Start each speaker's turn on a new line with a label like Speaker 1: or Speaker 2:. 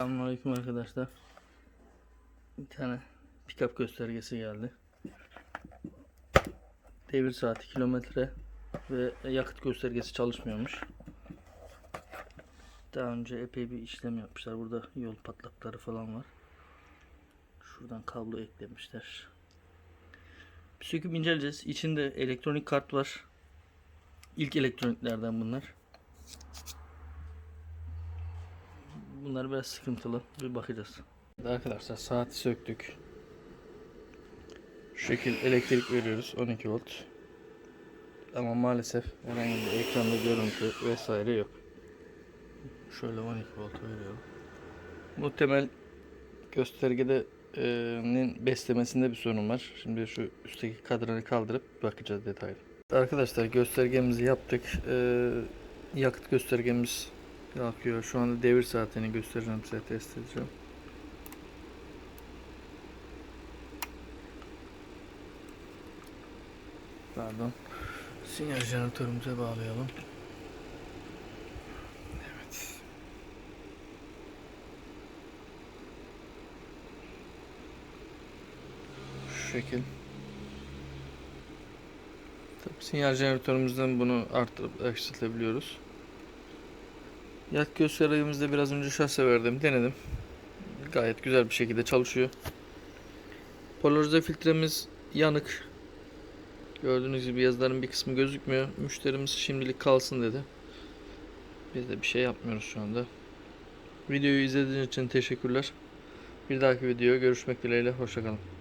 Speaker 1: Selamünaleyküm arkadaşlar. Bir tane pickup göstergesi geldi. Devir saati, kilometre ve yakıt göstergesi çalışmıyormuş. Daha önce epey bir işlem yapmışlar. Burada yol patlakları falan var. Şuradan kablo eklemişler. Bir söküp inceleyeceğiz. İçinde elektronik kart var. İlk elektroniklerden bunlar. Bunlar biraz sıkıntılı. Bir bakacağız. Arkadaşlar saati söktük. Şu şekil elektrik veriyoruz 12 volt. Ama maalesef herhangi bir ekranda görüntü vesaire yok. Şöyle 12 volt veriyor. Muhtemel göstergede e, nin beslemesinde bir sorun var. Şimdi şu üstteki kadranı kaldırıp bakacağız detaylı. Arkadaşlar göstergemizi yaptık. E, yakıt göstergemiz yakıyor. Şu anda devir saatini göstereceğim size test edeceğim. Pardon. Sinyal jeneratörümüze bağlayalım. Evet. Şu şekil. Tabii sinyal jeneratörümüzden bunu arttırıp eksiltebiliyoruz. Yak göstergemizde biraz önce şase verdim, denedim. Gayet güzel bir şekilde çalışıyor. Polarize filtremiz yanık. Gördüğünüz gibi yazıların bir kısmı gözükmüyor. Müşterimiz şimdilik kalsın dedi. Biz de bir şey yapmıyoruz şu anda. Videoyu izlediğiniz için teşekkürler. Bir dahaki videoya görüşmek dileğiyle. Hoşçakalın.